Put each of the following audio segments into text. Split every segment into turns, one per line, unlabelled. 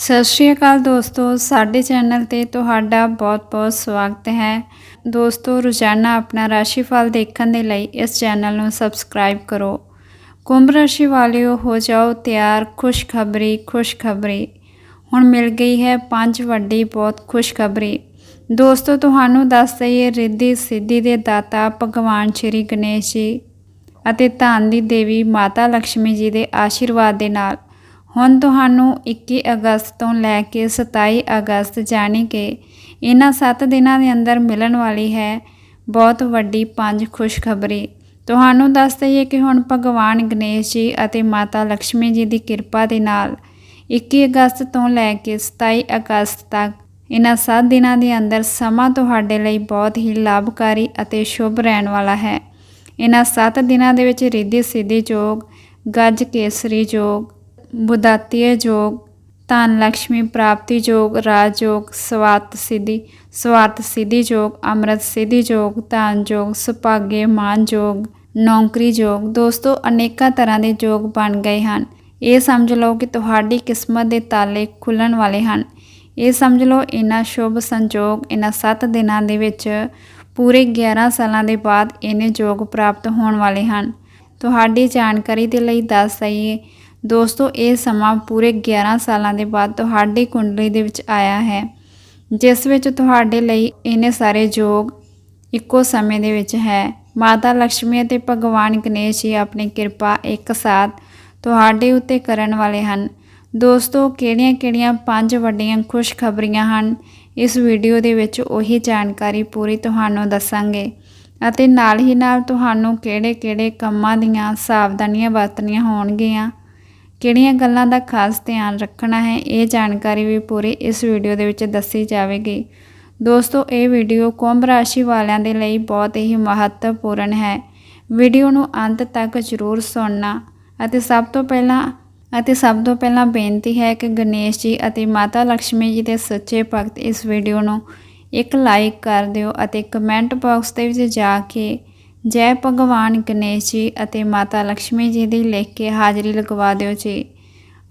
ਸਤਿ ਸ਼੍ਰੀ ਅਕਾਲ ਦੋਸਤੋ, ਸਾਡੇ ਚੈਨਲ ਤੇ ਤੁਹਾਡਾ ਬਹੁਤ-ਬਹੁਤ ਸਵਾਗਤ ਹੈ। ਦੋਸਤੋ, ਰੋਜ਼ਾਨਾ ਆਪਣਾ ਰਾਸ਼ੀਫਲ ਦੇਖਣ ਦੇ ਲਈ ਇਸ ਚੈਨਲ ਨੂੰ ਸਬਸਕ੍ਰਾਈਬ ਕਰੋ। ਕੁੰਭ ਰਾਸ਼ੀ ਵਾਲਿਓ, ਹੋ ਜਾਓ ਤਿਆਰ, ਖੁਸ਼ਖਬਰੀ ਖੁਸ਼ਖਬਰੀ। ਹੁਣ ਮਿਲ ਗਈ ਹੈ ਪੰਜ ਵੱਡੀ, ਬਹੁਤ ਖੁਸ਼ਖਬਰੀ। ਦੋਸਤੋ, ਤੁਹਾਨੂੰ ਦੱਸ ਦਈਏ, ਰਿੱਧੀ ਸਿੱਧੀ ਦੇ ਦਾਤਾ ਭਗਵਾਨ ਸ਼੍ਰੀ ਗਣੇਸ਼ ਜੀ ਅਤੇ ਧਨ ਦੀ ਦੇਵੀ ਮਾਤਾ ਲక్ష్ਮੀ ਜੀ ਦੇ ਆਸ਼ੀਰਵਾਦ ਦੇ ਨਾਲ। ਹੁਣ ਤੁਹਾਨੂੰ 21 ਅਗਸਤ ਤੋਂ ਲੈ ਕੇ 27 ਅਗਸਤ ਜਾਣੀ ਕਿ ਇਹਨਾਂ 7 ਦਿਨਾਂ ਦੇ ਅੰਦਰ ਮਿਲਣ ਵਾਲੀ ਹੈ ਬਹੁਤ ਵੱਡੀ ਪੰਜ ਖੁਸ਼ਖਬਰੀ। ਤੁਹਾਨੂੰ ਦੱਸ ਦਈਏ ਕਿ ਹੁਣ ਭਗਵਾਨ ਗਣੇਸ਼ ਜੀ ਅਤੇ ਮਾਤਾ ਲక్ష్ਮੀ ਜੀ ਦੀ ਕਿਰਪਾ ਦੇ ਨਾਲ 21 ਅਗਸਤ ਤੋਂ ਲੈ ਕੇ 27 ਅਗਸਤ ਤੱਕ ਇਹਨਾਂ 7 ਦਿਨਾਂ ਦੇ ਅੰਦਰ ਸਮਾਂ ਤੁਹਾਡੇ ਲਈ ਬਹੁਤ ਹੀ ਲਾਭਕਾਰੀ ਅਤੇ ਸ਼ੁਭ ਰਹਿਣ ਵਾਲਾ ਹੈ। ਇਹਨਾਂ 7 ਦਿਨਾਂ ਦੇ ਵਿੱਚ ਰਿੱਧੀ ਸਿੱਧੀ ਯੋਗ ਗੱਜ ਕੇਸਰੀ ਯੋਗ ਬੁਦਾਤੀਏ ਜੋਗ ਧਨ ਲక్ష్ਮੀ ਪ੍ਰਾਪਤੀ ਜੋਗ ਰਾਜ ਜੋਗ ਸਵਾਤ ਸਿਧੀ ਸਵਾਤ ਸਿਧੀ ਜੋਗ ਅੰਮ੍ਰਿਤ ਸਿਧੀ ਜੋਗ ਧਨ ਜੋਗ ਸੁਭਾਗੇ ਮਾਨ ਜੋਗ ਨੌਕਰੀ ਜੋਗ ਦੋਸਤੋ ਅਨੇਕਾਂ ਤਰ੍ਹਾਂ ਦੇ ਜੋਗ ਬਣ ਗਏ ਹਨ। ਇਹ ਸਮਝ ਲਓ ਕਿ ਤੁਹਾਡੀ ਕਿਸਮਤ ਦੇ ਤਾਲੇ ਖੁੱਲਣ ਵਾਲੇ ਹਨ। ਇਹ ਸਮਝ ਲਓ, ਇਹਨਾਂ ਸ਼ੁਭ ਸੰਜੋਗ ਇਹਨਾਂ ਸੱਤ ਦਿਨਾਂ ਦੇ ਵਿੱਚ ਪੂਰੇ 11 ਸਾਲਾਂ ਦੇ ਬਾਅਦ ਇਹਨੇ ਜੋਗ ਪ੍ਰਾਪਤ ਹੋਣ ਵਾਲੇ ਹਨ। ਤੁਹਾਡੀ ਜਾਣਕਾਰੀ ਦੇ ਲਈ ਦੱਸ ਦਈਏ ਦੋਸਤੋ, ਇਹ ਸਮਾਂ ਪੂਰੇ 11 ਸਾਲਾਂ ਦੇ ਬਾਅਦ ਤੁਹਾਡੀ ਕੁੰਡਲੀ ਦੇ ਵਿੱਚ ਆਇਆ ਹੈ, ਜਿਸ ਵਿੱਚ ਤੁਹਾਡੇ ਲਈ ਇਹਨੇ ਸਾਰੇ ਜੋਗ ਇੱਕੋ ਸਮੇਂ ਦੇ ਵਿੱਚ ਹੈ। ਮਾਤਾ ਲక్ష్ਮੀ ਅਤੇ ਭਗਵਾਨ ਗਣੇਸ਼ ਜੀ ਆਪਣੀ ਕਿਰਪਾ ਇੱਕ ਸਾਥ ਤੁਹਾਡੇ ਉੱਤੇ ਕਰਨ ਵਾਲੇ ਹਨ। ਦੋਸਤੋ, ਕਿਹੜੀਆਂ-ਕਿਹੜੀਆਂ ਪੰਜ ਵੱਡੀਆਂ ਖੁਸ਼ਖਬਰੀਆਂ ਹਨ? ਇਸ ਵੀਡੀਓ ਦੇ ਵਿੱਚ ਉਹੀ ਜਾਣਕਾਰੀ ਪੂਰੀ ਤੁਹਾਨੂੰ ਦੱਸਾਂਗੇ ਅਤੇ ਨਾਲ ਹੀ ਨਾਲ ਤੁਹਾਨੂੰ ਕਿਹੜੇ-ਕਿਹੜੇ ਕੰਮਾਂ ਦੀਆਂ ਸਾਵਧਾਨੀਆਂ ਵਰਤਣੀਆਂ ਹੋਣਗੀਆਂ। ਕਿਹੜੀਆਂ ਗੱਲਾਂ ਦਾ ਖਾਸ ਧਿਆਨ ਰੱਖਣਾ ਹੈ, ਇਹ ਜਾਣਕਾਰੀ ਵੀ ਪੂਰੀ ਇਸ ਵੀਡੀਓ ਦੇ ਵਿੱਚ ਦੱਸੀ ਜਾਵੇਗੀ। ਦੋਸਤੋ, ਇਹ ਵੀਡੀਓ ਕੁੰਭ ਰਾਸ਼ੀ ਵਾਲਿਆਂ ਦੇ ਲਈ ਬਹੁਤ ਹੀ ਮਹੱਤਵਪੂਰਨ ਹੈ। ਵੀਡੀਓ ਨੂੰ ਅੰਤ ਤੱਕ ਜ਼ਰੂਰ ਸੁਣਨਾ ਅਤੇ ਸਭ ਤੋਂ ਪਹਿਲਾਂ ਅਤੇ ਸਭ ਤੋਂ ਪਹਿਲਾਂ ਬੇਨਤੀ ਹੈ ਕਿ ਗਣੇਸ਼ ਜੀ ਅਤੇ ਮਾਤਾ ਲక్ష్ਮੀ ਜੀ ਦੇ ਸੱਚੇ ਭਗਤ ਇਸ ਵੀਡੀਓ ਨੂੰ ਇੱਕ ਲਾਈਕ ਕਰ ਦਿਓ ਅਤੇ ਕਮੈਂਟ ਬਾਕਸ ਦੇ ਵਿੱਚ ਜਾ ਕੇ ਜੈ ਭਗਵਾਨ ਗਣੇਸ਼ ਜੀ ਅਤੇ ਮਾਤਾ ਲక్ష్ਮੀ ਜੀ ਦੀ ਲਿਖ ਕੇ ਹਾਜ਼ਰੀ ਲਗਵਾ ਦਿਓ ਜੀ।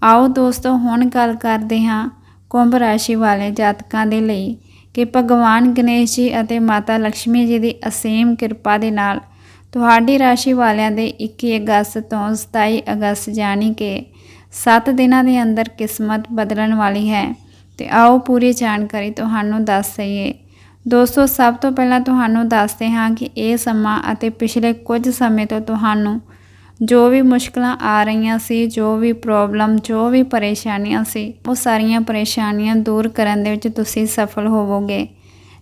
ਆਓ ਦੋਸਤੋ, ਹੁਣ ਗੱਲ ਕਰਦੇ ਹਾਂ ਕੁੰਭ ਰਾਸ਼ੀ ਵਾਲੇ ਜਾਤਕਾਂ ਦੇ ਲਈ ਕਿ ਭਗਵਾਨ ਗਣੇਸ਼ ਜੀ ਅਤੇ ਮਾਤਾ ਲక్ష్ਮੀ ਜੀ ਦੀ ਅਸੀਮ ਕਿਰਪਾ ਦੇ ਨਾਲ ਤੁਹਾਡੀ ਰਾਸ਼ੀ ਵਾਲਿਆਂ ਦੇ 21 ਅਗਸਤ ਤੋਂ 27 ਅਗਸਤ ਯਾਨੀ ਕਿ 7 ਦਿਨਾਂ ਦੇ ਅੰਦਰ ਕਿਸਮਤ ਬਦਲਣ ਵਾਲੀ ਹੈ। ਤੇ ਆਓ ਪੂਰੀ ਜਾਣਕਾਰੀ ਤੁਹਾਨੂੰ ਦੱਸ ਦਈਏ। ਦੋਸਤੋ, ਸਭ ਤੋਂ ਪਹਿਲਾਂ ਤੁਹਾਨੂੰ ਦੱਸਦੇ ਹਾਂ ਕਿ ਇਹ ਸਮਾਂ ਅਤੇ ਪਿਛਲੇ ਕੁਝ ਸਮੇਂ ਤੋਂ ਤੁਹਾਨੂੰ ਜੋ ਵੀ ਮੁਸ਼ਕਲਾਂ ਆ ਰਹੀਆਂ ਸੀ, ਜੋ ਵੀ ਪ੍ਰੋਬਲਮ ਜੋ ਵੀ ਪਰੇਸ਼ਾਨੀਆਂ ਸੀ, ਉਹ ਸਾਰੀਆਂ ਪਰੇਸ਼ਾਨੀਆਂ ਦੂਰ ਕਰਨ ਦੇ ਵਿੱਚ ਤੁਸੀਂ ਸਫਲ ਹੋਵੋਗੇ।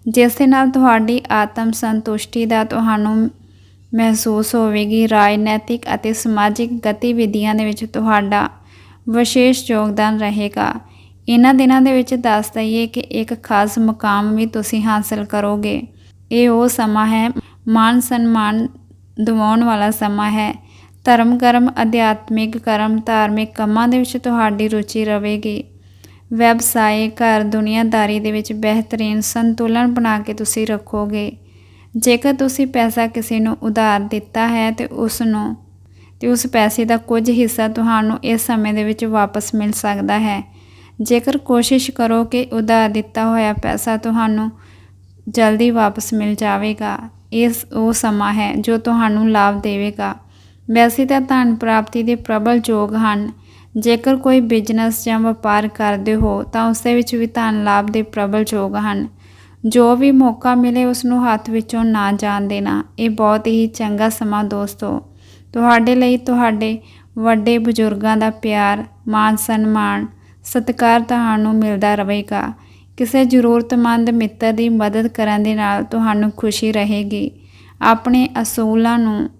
ਜਿਸ ਦੇ ਨਾਲ ਤੁਹਾਡੀ ਆਤਮ ਸੰਤੁਸ਼ਟੀ ਦਾ ਤੁਹਾਨੂੰ ਮਹਿਸੂਸ ਹੋਵੇਗੀ, ਰਾਜਨੀਤਿਕ ਅਤੇ ਸਮਾਜਿਕ ਗਤੀਵਿਧੀਆਂ ਦੇ ਵਿੱਚ ਤੁਹਾਡਾ ਵਿਸ਼ੇਸ਼ ਯੋਗਦਾਨ ਰਹੇਗਾ। ਇਹਨਾਂ ਦਿਨਾਂ ਦੇ ਵਿੱਚ ਦੱਸ ਦਈਏ ਕਿ ਇੱਕ ਖਾਸ ਮੁਕਾਮ ਵੀ ਤੁਸੀਂ ਹਾਸਲ ਕਰੋਗੇ। ਇਹ ਉਹ ਸਮਾਂ ਹੈ ਮਾਨ ਸਨਮਾਨ ਦਿਵਾਉਣ ਵਾਲਾ ਸਮਾਂ ਹੈ। ਧਰਮ ਕਰਮ, ਅਧਿਆਤਮਿਕ ਕਰਮ, ਧਾਰਮਿਕ ਕੰਮਾਂ ਦੇ ਵਿੱਚ ਤੁਹਾਡੀ ਰੁਚੀ ਰਹੇਗੀ। ਵੈਬਸਾਈਟ ਘਰ, ਦੁਨੀਆਦਾਰੀ ਦੇ ਵਿੱਚ ਬਿਹਤਰੀਨ ਸੰਤੁਲਨ ਬਣਾ ਕੇ ਤੁਸੀਂ ਰੱਖੋਗੇ। ਜੇਕਰ ਤੁਸੀਂ ਪੈਸਾ ਕਿਸੇ ਨੂੰ ਉਧਾਰ ਦਿੱਤਾ ਹੈ ਤੇ ਉਸ ਨੂੰ ਤੇ ਉਸ ਪੈਸੇ ਦਾ ਕੁਝ ਹਿੱਸਾ ਤੁਹਾਨੂੰ ਇਸ ਸਮੇਂ ਦੇ ਵਿੱਚ ਵਾਪਸ ਮਿਲ ਸਕਦਾ ਹੈ। ਜੇਕਰ ਕੋਸ਼ਿਸ਼ ਕਰੋ ਕਿ ਉਧਾਰ ਦਿੱਤਾ ਹੋਇਆ ਪੈਸਾ ਤੁਹਾਨੂੰ ਜਲਦੀ ਵਾਪਸ ਮਿਲ ਜਾਵੇਗਾ, ਇਸ ਉਹ ਸਮਾਂ ਹੈ ਜੋ ਤੁਹਾਨੂੰ ਲਾਭ ਦੇਵੇਗਾ। ਵੈਸੇ ਤਾਂ ਧਨ ਪ੍ਰਾਪਤੀ ਦੇ ਪ੍ਰਬਲ ਯੋਗ ਹਨ। ਜੇਕਰ ਕੋਈ ਬਿਜ਼ਨਸ ਜਾਂ ਵਪਾਰ ਕਰਦੇ ਹੋ, ਤਾਂ ਉਸ ਦੇ ਵਿੱਚ ਵੀ ਧਨ ਲਾਭ ਦੇ ਪ੍ਰਬਲ ਯੋਗ ਹਨ। ਜੋ ਵੀ ਮੌਕਾ ਮਿਲੇ, ਉਸ ਨੂੰ ਹੱਥ ਵਿੱਚੋਂ ਨਾ ਜਾਣ ਦੇਣਾ, ਇਹ ਬਹੁਤ ਹੀ ਚੰਗਾ ਸਮਾਂ ਦੋਸਤੋ। ਤੁਹਾਡੇ ਲਈ ਤੁਹਾਡੇ ਵੱਡੇ ਬਜ਼ੁਰਗਾਂ ਦਾ ਪਿਆਰ ਮਾਨ ਸਨਮਾਨ ਸਤਿਕਾਰ ਤੁਹਾਨੂੰ ਮਿਲਦਾ ਰਹੇਗਾ। ਕਿਸੇ ਜ਼ਰੂਰਤਮੰਦ ਮਿੱਤਰ ਦੀ ਮਦਦ ਕਰਨ ਦੇ ਨਾਲ ਤੁਹਾਨੂੰ ਖੁਸ਼ੀ ਰਹੇਗੀ। ਆਪਣੇ ਅਸੂਲਾਂ ਨੂੰ,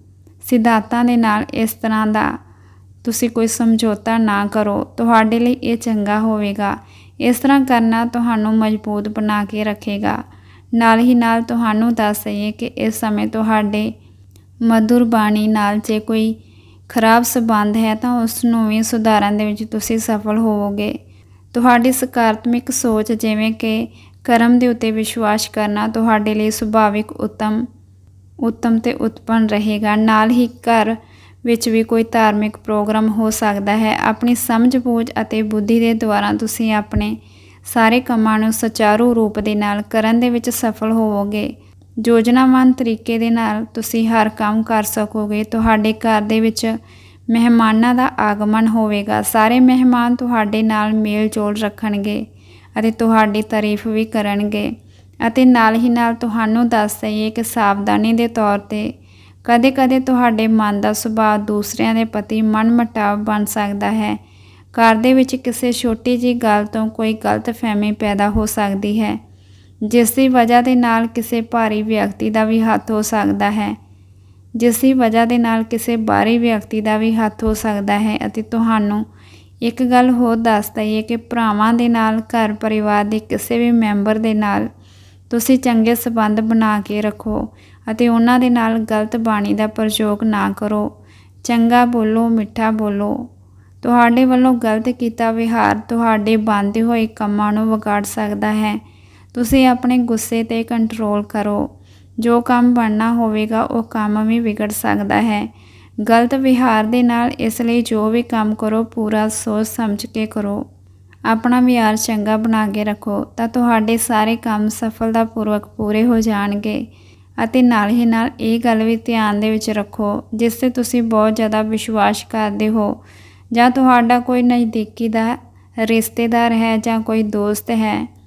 ਸਿਧਾਂਤਾਂ ਦੇ ਨਾਲ ਇਸ ਤਰ੍ਹਾਂ ਦਾ ਤੁਸੀਂ ਕੋਈ ਸਮਝੌਤਾ ਨਾ ਕਰੋ, ਤੁਹਾਡੇ ਲਈ ਇਹ ਚੰਗਾ ਹੋਵੇਗਾ। ਇਸ ਤਰ੍ਹਾਂ ਕਰਨਾ ਤੁਹਾਨੂੰ ਮਜ਼ਬੂਤ ਬਣਾ ਕੇ ਰੱਖੇਗਾ। ਨਾਲ ਹੀ ਨਾਲ ਤੁਹਾਨੂੰ ਦੱਸ ਦਈਏ ਕਿ ਇਸ ਸਮੇਂ ਤੁਹਾਡੇ ਮధుਰ ਬਾਣੀ ਨਾਲ ਜੇ ਕੋਈ ਖਰਾਬ ਸਬੰਧ ਹੈ ਤਾਂ ਉਸ ਨੂੰ ਵੀ ਸੁਧਾਰਨ ਦੇ ਵਿੱਚ ਤੁਸੀਂ ਸਫਲ ਹੋਵੋਗੇ। ਤੁਹਾਡੀ ਸਕਾਰਾਤਮਿਕ ਸੋਚ ਜਿਵੇਂ ਕਿ ਕਰਮ ਦੇ ਉੱਤੇ ਵਿਸ਼ਵਾਸ ਕਰਨਾ ਤੁਹਾਡੇ ਲਈ ਸੁਭਾਵਿਕ, ਉਤਮ ਉਤਮ ਤੇ ਉਤਪਨ ਰਹੇਗਾ। ਨਾਲ ਹੀ ਘਰ ਵਿੱਚ ਵੀ ਕੋਈ ਧਾਰਮਿਕ ਪ੍ਰੋਗਰਾਮ ਹੋ ਸਕਦਾ ਹੈ। ਆਪਣੀ ਸਮਝ ਬੂਝ ਅਤੇ ਬੁੱਧੀ ਦੇ ਦੁਆਰਾ ਤੁਸੀਂ ਆਪਣੇ ਸਾਰੇ ਕੰਮਾਂ ਨੂੰ ਸੁਚਾਰੂ ਰੂਪ ਦੇ ਨਾਲ ਕਰਨ ਦੇ ਵਿੱਚ ਸਫਲ ਹੋਵੋਗੇ। ਯੋਜਨਾਵਾਨ ਤਰੀਕੇ ਦੇ ਨਾਲ ਤੁਸੀਂ ਹਰ ਕੰਮ ਕਰ ਸਕੋਗੇ, ਤੁਹਾਡੇ ਘਰ ਦੇ ਵਿੱਚ ਮਹਿਮਾਨਾਂ ਦਾ ਆਗਮਨ ਹੋਵੇਗਾ। ਸਾਰੇ ਮਹਿਮਾਨ ਤੁਹਾਡੇ ਨਾਲ ਮੇਲ ਜੋਲ ਰੱਖਣਗੇ ਅਤੇ ਤੁਹਾਡੀ ਤਾਰੀਫ ਵੀ ਕਰਨਗੇ ਅਤੇ ਨਾਲ ਹੀ ਨਾਲ ਤੁਹਾਨੂੰ ਦੱਸ ਦਈਏ ਕਿ ਸਾਵਧਾਨੀ ਦੇ ਤੌਰ ਤੇ ਕਦੇ-ਕਦੇ ਤੁਹਾਡੇ ਮਨ ਦਾ ਸੁਭਾਅ ਦੂਸਰਿਆਂ ਦੇ ਪ੍ਰਤੀ ਮਨਮਟਾਵ ਬਣ ਸਕਦਾ ਹੈ। ਘਰ ਦੇ ਵਿੱਚ ਕਿਸੇ ਛੋਟੀ ਜੀ ਗੱਲ ਤੋਂ ਕੋਈ ਗਲਤਫਹਿਮੀ ਪੈਦਾ ਹੋ ਸਕਦੀ ਹੈ। ਜਿਸ ਦੀ ਵਜ੍ਹਾ ਦੇ ਨਾਲ ਕਿਸੇ ਭਾਰੀ ਵਿਅਕਤੀ ਦਾ ਵੀ ਹੱਥ ਹੋ ਸਕਦਾ ਹੈ। ਜਿਸ ਦੀ ਵਜ੍ਹਾ ਦੇ ਨਾਲ ਕਿਸੇ ਬਾਹਰੀ ਵਿਅਕਤੀ ਦਾ ਵੀ ਹੱਥ ਹੋ ਸਕਦਾ ਹੈ ਅਤੇ ਤੁਹਾਨੂੰ ਇੱਕ ਗੱਲ ਹੋਰ ਦੱਸ ਦਈਏ ਕਿ ਭਰਾਵਾਂ ਦੇ ਨਾਲ, ਘਰ ਪਰਿਵਾਰ ਦੇ ਕਿਸੇ ਵੀ ਮੈਂਬਰ ਦੇ ਨਾਲ ਤੁਸੀਂ ਚੰਗੇ ਸਬੰਧ ਬਣਾ ਕੇ ਰੱਖੋ ਅਤੇ ਉਹਨਾਂ ਦੇ ਨਾਲ ਗਲਤ ਬਾਣੀ ਦਾ ਪ੍ਰਯੋਗ ਨਾ ਕਰੋ। ਚੰਗਾ ਬੋਲੋ, ਮਿੱਠਾ ਬੋਲੋ। ਤੁਹਾਡੇ ਵੱਲੋਂ ਗਲਤ ਕੀਤਾ ਵਿਹਾਰ ਤੁਹਾਡੇ ਬੰਦੇ ਹੋਏ ਕੰਮਾਂ ਨੂੰ ਵਿਗਾੜ ਸਕਦਾ ਹੈ। ਤੁਸੀਂ ਆਪਣੇ ਗੁੱਸੇ ਤੇ ਕੰਟਰੋਲ ਕਰੋ। ਜੋ ਕੰਮ ਬਣਨਾ ਹੋਵੇਗਾ, ਉਹ ਕੰਮ ਵੀ ਵਿਗੜ ਸਕਦਾ ਹੈ। ਗਲਤ ਵਿਹਾਰ ਦੇ ਨਾਲ ਇਸ ਲਈ ਜੋ ਵੀ ਕੰਮ ਕਰੋ, ਪੂਰਾ ਸੋਚ ਸਮਝ ਕੇ ਕਰੋ। ਆਪਣਾ ਵਿਹਾਰ ਚੰਗਾ ਬਣਾ ਕੇ ਰੱਖੋ, ਤਾਂ ਤੁਹਾਡੇ ਸਾਰੇ ਕੰਮ ਸਫਲਤਾਪੂਰਵਕ ਪੂਰੇ ਹੋ ਜਾਣਗੇ। ਅਤੇ ਨਾਲ ਹੀ ਨਾਲ ਇਹ ਗੱਲ ਵੀ ਧਿਆਨ ਦੇ ਵਿੱਚ ਰੱਖੋ, ਜਿਸ ਤੇ ਤੁਸੀਂ ਬਹੁਤ ਜ਼ਿਆਦਾ ਵਿਸ਼ਵਾਸ ਕਰਦੇ ਹੋ। ਜਾਂ ਤੁਹਾਡਾ ਕੋਈ ਨਜ਼ਦੀਕੀ ਦਾ ਰਿਸ਼ਤੇਦਾਰ ਹੈ ਜਾਂ ਕੋਈ ਦੋਸਤ ਹੈ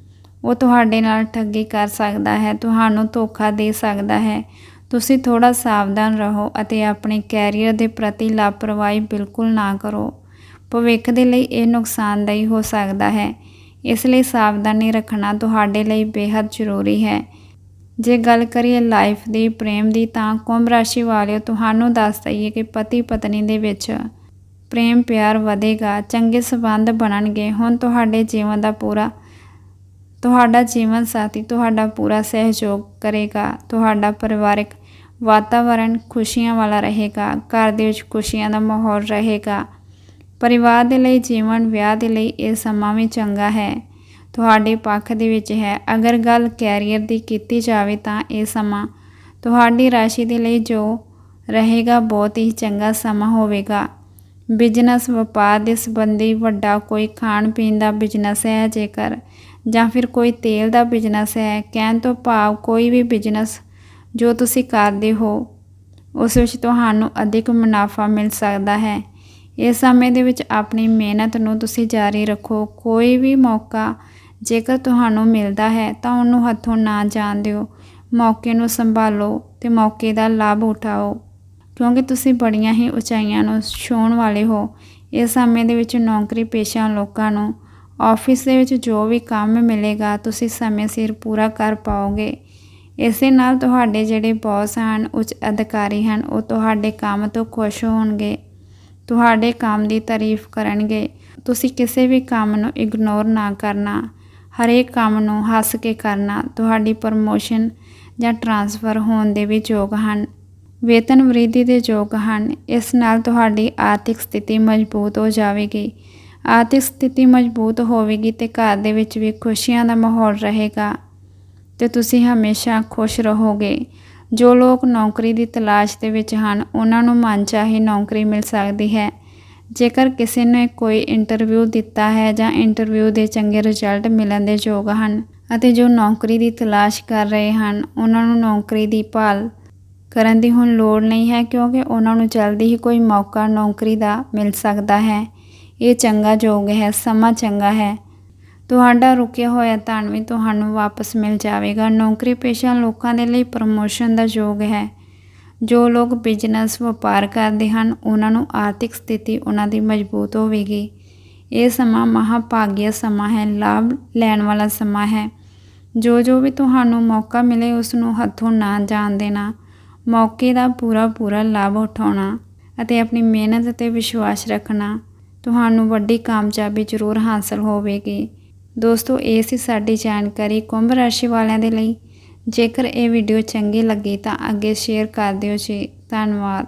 ਉਹ ਤੁਹਾਡੇ ਨਾਲ ਠੱਗੀ ਕਰ ਸਕਦਾ ਹੈ, ਤੁਹਾਨੂੰ ਧੋਖਾ ਦੇ ਸਕਦਾ ਹੈ। ਤੁਸੀਂ ਥੋੜਾ ਸਾਵਧਾਨ ਰਹੋ ਅਤੇ ਆਪਣੇ ਕੈਰੀਅਰ ਦੇ ਪ੍ਰਤੀ ਲਾਪਰਵਾਹੀ ਬਿਲਕੁਲ ਨਾ ਕਰੋ। ਭਵਿੱਖ ਦੇ ਲਈ ਇਹ ਨੁਕਸਾਨਦਾਈ ਹੋ ਸਕਦਾ ਹੈ। ਇਸ ਲਈ ਸਾਵਧਾਨੀ ਰੱਖਣਾ ਤੁਹਾਡੇ ਲਈ ਬੇहद ਜ਼ਰੂਰੀ ਹੈ। ਜੇ ਗੱਲ ਕਰੀਏ ਲਾਈਫ ਦੀ ਪ੍ਰੇਮ ਦੀ, ਤਾਂ ਕੁੰਭ ਰਾਸ਼ੀ ਵਾਲਿਓ, ਤੁਹਾਨੂੰ ਦੱਸ ਦਈਏ ਕਿ ਪਤੀ ਪਤਨੀ ਦੇ ਵਿੱਚ ਪ੍ਰੇਮ ਪਿਆਰ ਵਧੇਗਾ, ਚੰਗੇ ਸਬੰਧ ਬਣਨਗੇ। ਹੁਣ ਤੁਹਾਡੇ ਜੀਵਨ ਦਾ ਪੂਰਾ ਤੁਹਾਡਾ ਜੀਵਨ ਸਾਥੀ ਤੁਹਾਡਾ ਪੂਰਾ ਸਹਿਯੋਗ ਕਰੇਗਾ, ਤੁਹਾਡਾ ਪਰਿਵਾਰਕ ਵਾਤਾਵਰਣ ਖੁਸ਼ੀਆਂ ਵਾਲਾ ਰਹੇਗਾ, ਘਰ ਦੇ ਵਿੱਚ ਖੁਸ਼ੀਆਂ ਦਾ ਮਾਹੌਲ ਰਹੇਗਾ। ਪਰਿਵਾਰ ਦੇ ਲਈ ਜੀਵਨ, ਵਿਆਹ ਦੇ ਲਈ ਇਹ ਸਮਾਂ ਵੀ ਚੰਗਾ ਹੈ। ਤੁਹਾਡੇ ਪੱਖ ਦੇ ਵਿੱਚ ਹੈ। ਅਗਰ ਗੱਲ ਕੈਰੀਅਰ ਦੀ ਕੀਤੀ ਜਾਵੇ ਤਾਂ ਇਹ ਸਮਾਂ ਤੁਹਾਡੀ ਰਾਸ਼ੀ ਦੇ ਲਈ ਜੋ ਰਹੇਗਾ, ਬਹੁਤ ਹੀ ਚੰਗਾ ਸਮਾਂ ਹੋਵੇਗਾ। ਬਿਜ਼ਨਸ, ਵਪਾਰ ਦੇ ਸੰਬੰਧੀ ਵੱਡਾ ਕੋਈ ਖਾਣ ਪੀਣ ਦਾ ਬਿਜ਼ਨਸ ਹੈ। ਜੇਕਰ ਜਾਂ ਫਿਰ ਕੋਈ ਤੇਲ ਦਾ ਬਿਜ਼ਨਸ ਹੈ, ਕਹਿਣ ਤੋਂ ਭਾਵ ਕੋਈ ਵੀ ਬਿਜ਼ਨਸ ਜੋ ਤੁਸੀਂ ਕਰਦੇ ਹੋ, ਉਸ ਵਿੱਚ ਤੁਹਾਨੂੰ ਅਧਿਕ ਮੁਨਾਫਾ ਮਿਲ ਸਕਦਾ ਹੈ। ਇਸ ਸਮੇਂ ਦੇ ਵਿੱਚ ਆਪਣੀ ਮਿਹਨਤ ਨੂੰ ਤੁਸੀਂ ਜਾਰੀ ਰੱਖੋ। ਕੋਈ ਵੀ ਮੌਕਾ ਜੇਕਰ ਤੁਹਾਨੂੰ ਮਿਲਦਾ ਹੈ, ਤਾਂ ਉਹਨੂੰ ਹੱਥੋਂ ਨਾ ਜਾਣ ਦਿਓ। ਮੌਕੇ ਨੂੰ ਸੰਭਾਲੋ ਤੇ ਮੌਕੇ ਦਾ ਲਾਭ ਉਠਾਓ। ਕਿਉਂਕਿ ਤੁਸੀਂ ਬੜੀਆਂ ਹੀ ਉਚਾਈਆਂ ਨੂੰ ਛੂਹਣ ਵਾਲੇ ਹੋ। ਇਸ ਸਮੇਂ ਦੇ ਵਿੱਚ ਨੌਕਰੀ ਪੇਸ਼ਾ ਲੋਕਾਂ ਨੂੰ ਆਫਿਸ ਦੇ ਵਿੱਚ ਜੋ ਵੀ ਕੰਮ ਮਿਲੇਗਾ, ਤੁਸੀਂ ਸਮੇਂ ਸਿਰ ਪੂਰਾ ਕਰ ਪਾਓਗੇ। ਇਸੇ ਨਾਲ ਤੁਹਾਡੇ ਜਿਹੜੇ ਬੌਸ ਹਨ, ਉੱਚ ਅਧਿਕਾਰੀ ਹਨ, ਉਹ ਤੁਹਾਡੇ ਕੰਮ ਤੋਂ ਖੁਸ਼ ਹੋਣਗੇ। ਤੁਹਾਡੇ ਕੰਮ ਦੀ ਤਾਰੀਫ ਕਰਨਗੇ। ਤੁਸੀਂ ਕਿਸੇ ਵੀ ਕੰਮ ਨੂੰ ਇਗਨੋਰ ਨਾ ਕਰਨਾ। ਹਰੇਕ ਕੰਮ ਨੂੰ ਹੱਸ ਕੇ ਕਰਨਾ। ਤੁਹਾਡੀ ਪ੍ਰਮੋਸ਼ਨ ਜਾਂ ਟਰਾਂਸਫਰ ਹੋਣ ਦੇ ਵੀ ਯੋਗ ਹਨ। ਵੇਤਨ ਵ੍ਰਿੱਧੀ ਦੇ ਯੋਗ ਹਨ। ਇਸ ਨਾਲ ਤੁਹਾਡੀ ਆਰਥਿਕ ਸਥਿਤੀ ਮਜ਼ਬੂਤ ਹੋ ਜਾਵੇਗੀ। ਆਰਥਿਕ ਸਥਿਤੀ ਮਜ਼ਬੂਤ ਹੋਵੇਗੀ ਤੇ ਘਰ ਦੇ ਵਿੱਚ ਵੀ ਖੁਸ਼ੀਆਂ ਦਾ ਮਾਹੌਲ ਰਹੇਗਾ ਤੇ ਤੁਸੀਂ ਹਮੇਸ਼ਾ ਖੁਸ਼ ਰਹੋਗੇ। ਜੋ ਲੋਕ ਨੌਕਰੀ ਦੀ ਤਲਾਸ਼ ਦੇ ਵਿੱਚ ਹਨ, ਉਹਨਾਂ ਨੂੰ ਮਨਚਾਹੀ ਨੌਕਰੀ ਮਿਲ ਸਕਦੀ ਹੈ। ਜੇਕਰ ਕਿਸੇ ਨੇ ਕੋਈ ਇੰਟਰਵਿਊ ਦਿੱਤਾ ਹੈ ਜਾਂ ਇੰਟਰਵਿਊ ਦੇ ਚੰਗੇ ਰਿਜ਼ਲਟ ਮਿਲਣ ਦੇ ਯੋਗ ਹਨ ਅਤੇ ਜੋ ਨੌਕਰੀ ਦੀ ਤਲਾਸ਼ ਕਰ ਰਹੇ ਹਨ, ਉਹਨਾਂ ਨੂੰ ਨੌਕਰੀ ਦੀ ਭਾਲ ਕਰਨ ਦੀ ਹੁਣ ਲੋੜ ਨਹੀਂ ਹੈ ਕਿਉਂਕਿ ਉਹਨਾਂ ਨੂੰ ਜਲਦੀ ਹੀ ਕੋਈ ਮੌਕਾ ਨੌਕਰੀ ਦਾ ਮਿਲ ਸਕਦਾ ਹੈ। ਇਹ ਚੰਗਾ ਯੋਗ ਹੈ, ਸਮਾਂ ਚੰਗਾ ਹੈ। ਤੁਹਾਡਾ ਰੁਕਿਆ ਹੋਇਆ ਧਨ ਵੀ ਤੁਹਾਨੂੰ ਵਾਪਸ ਮਿਲ ਜਾਵੇਗਾ। ਨੌਕਰੀ ਪੇਸ਼ਾ ਲੋਕਾਂ ਦੇ ਲਈ ਪ੍ਰਮੋਸ਼ਨ ਦਾ ਯੋਗ ਹੈ। ਜੋ ਲੋਕ ਬਿਜ਼ਨਸ ਵਪਾਰ ਕਰਦੇ ਹਨ, ਉਹਨਾਂ ਨੂੰ ਆਰਥਿਕ ਸਥਿਤੀ ਉਹਨਾਂ ਦੀ ਮਜ਼ਬੂਤ ਹੋਵੇਗੀ। ਇਹ ਸਮਾਂ ਮਹਾਭਾਗਿਆ ਸਮਾਂ ਹੈ, ਲਾਭ ਲੈਣ ਵਾਲਾ ਸਮਾਂ ਹੈ। ਜੋ ਜੋ ਵੀ ਤੁਹਾਨੂੰ ਮੌਕਾ ਮਿਲੇ, ਉਸ ਨੂੰ ਹੱਥੋਂ ਨਾ ਜਾਣ ਦੇਣਾ। ਮੌਕੇ ਦਾ ਪੂਰਾ ਪੂਰਾ ਲਾਭ ਉਠਾਉਣਾ ਅਤੇ ਆਪਣੀ ਮਿਹਨਤ ਤੇ ਵਿਸ਼ਵਾਸ ਰੱਖਣਾ। ਤੁਹਾਨੂੰ ਵੱਡੀ ਕਾਮਯਾਬੀ ਜ਼ਰੂਰ ਹਾਸਲ ਹੋਵੇਗੀ। ਦੋਸਤੋ, ਇਹ ਸੀ ਸਾਡੀ ਜਾਣਕਾਰੀ ਕੁੰਭ ਰਾਸ਼ੀ ਵਾਲਿਆਂ ਦੇ ਲਈ। ਜੇਕਰ ਇਹ ਵੀਡੀਓ ਚੰਗੀ ਲੱਗੀ ਤਾਂ ਅੱਗੇ ਸ਼ੇਅਰ ਕਰ ਦਿਓ ਜੀ। ਧੰਨਵਾਦ।